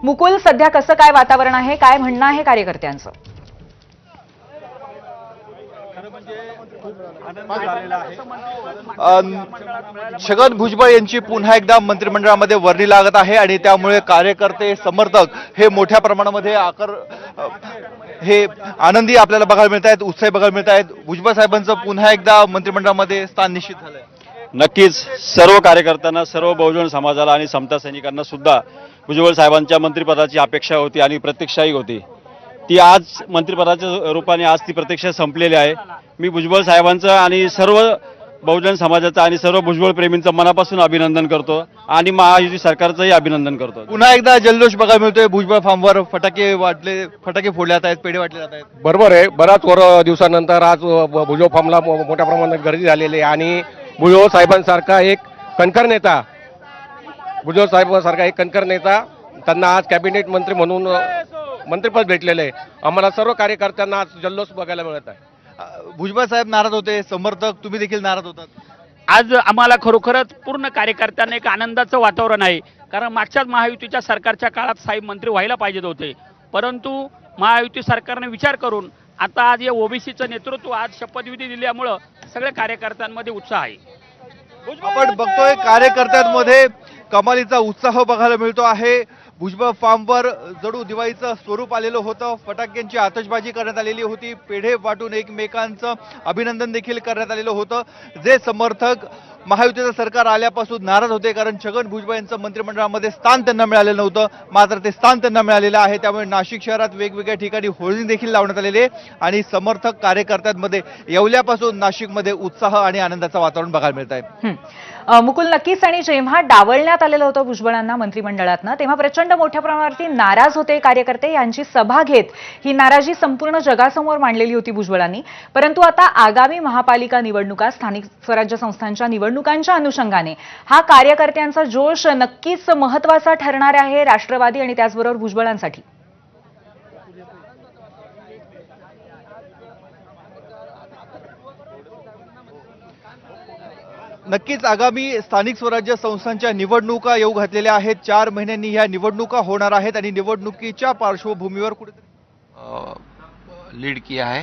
मुकुल सध्या कसं काय वातावरण आहे? काय म्हणणं आहे कार्यकर्त्यांचं? छगन भुजबळ यांची पुन्हा एकदा मंत्रिमंडळामध्ये वर्णी लागत आहे आणि त्यामुळे कार्यकर्ते समर्थक हे मोठ्या प्रमाणामध्ये आकर हे आनंदी आपल्याला बघायला मिळत आहेत उत्साही बघायला मिळत आहेत भुजबळ साहेबांचं पुन्हा एकदा मंत्रिमंडळामध्ये स्थान निश्चित झालंय. नक्कीच सर्व कार्यकर्त्यांना सर्व बहुजन समाजाला आणि समता सैनिकांना सुद्धा भुजबळ साहेबांच्या मंत्रिपदाची अपेक्षा होती आणि प्रतीक्षाही होती. ती आज मंत्रिपदाच्या रूपाने आज ती प्रतीक्षा संपलेली आहे. मी भुजबळ साहेबांचं आणि सर्व बहुजन समाजाचं आणि सर्व भुजबळ प्रेमींचं मनापासून अभिनंदन करतो आणि महायुती सरकारचंही अभिनंदन करतो. पुन्हा एकदा जल्लोष बघायला मिळतोय भुजबळ फार्मवर फटाके वाटले फटाके फोडले जात आहेत पेढे वाटले जात आहेत. बरोबर आहे बराच वर दिवसानंतर आज भुजबळ फार्मला मो- मोठ्या प्रमाणात गर्दी झालेली आहे आणि भुजबळ साहेबांसारखा एक कणकर नेता भुजबळ साहेबांसारखा एक कणकर नेता त्यांना आज कॅबिनेट मंत्री म्हणून मंत्रिपद भेटलेलं आहे. आम्हाला सर्व कार्यकर्त्यांना आज जल्लोष बघायला मिळत आहे. भुजबळ साहेब नाराज होते समर्थक तुम्ही देखील नाराज होतात. आज आम्हाला खरोखरच पूर्ण कार्यकर्त्यांना एक आनंदाचं वातावरण आहे. कारण मागच्याच महायुतीच्या सरकारच्या काळात साहेब मंत्री व्हायला पाहिजेत होते. परंतु महायुती सरकारने विचार करून आता आज या ओबीसीचं नेतृत्व आज शपथविधी दिल्यामुळं सगळ्या कार्यकर्त्यांमध्ये उत्साह आहे. आपण बघतोय कार्यकर्त्यांमध्ये कमालीचा उत्साह बघायला मिळतो आहे. भुजबळ फार्मवर जडू दिवाळीचं स्वरूप आलेलं होतं. फटाक्यांची आतषबाजी करण्यात आलेली होती. पेढे वाटून एकमेकांचं अभिनंदन देखील करण्यात आलेलं होतं. जे समर्थक महायुतीचं सरकार आल्यापासून नाराज होते कारण छगन भुजबळ यांचं मंत्रिमंडळामध्ये स्थान त्यांना मिळालेलं नव्हतं. मात्र ते स्थान त्यांना मिळालेलं आहे. त्यामुळे नाशिक शहरात वेगवेगळ्या ठिकाणी होळणी देखील लावण्यात आलेली आहे आणि समर्थक कार्यकर्त्यांमध्ये येवल्यापासून नाशिकमध्ये उत्साह आणि आनंदाचं वातावरण बघायला मिळत आहे. मुकुल नक्कीच आणि जेव्हा डावलण्यात आलेलं होतं भुजबळांना मंत्रिमंडळातनं तेव्हा प्रचंड मोठ्या प्रमाणावरती नाराज होते कार्यकर्ते. यांची सभा घेत ही नाराजी संपूर्ण जगासमोर मांडलेली होती भुजबळांनी. परंतु आता आगामी महापालिका निवडणुका स्थानिक स्वराज्य संस्थांच्या निवडणुकांच्या अनुषंगाने. हा कार्यकर्त्यांचा जोश नक्कीच महत्त्वाचा ठरणार आहे राष्ट्रवादी आणि त्याचबरोबर भुजबळांसाठी. नक्कीच आगामी स्थानिक स्वराज्य संस्थांच्या निवडणुका येऊ घातलेल्या आहेत. चार महिन्यांनी ह्या निवडणुका होणार आहेत आणि निवडणुकीच्या पार्श्वभूमीवर कुठे लीड किया है.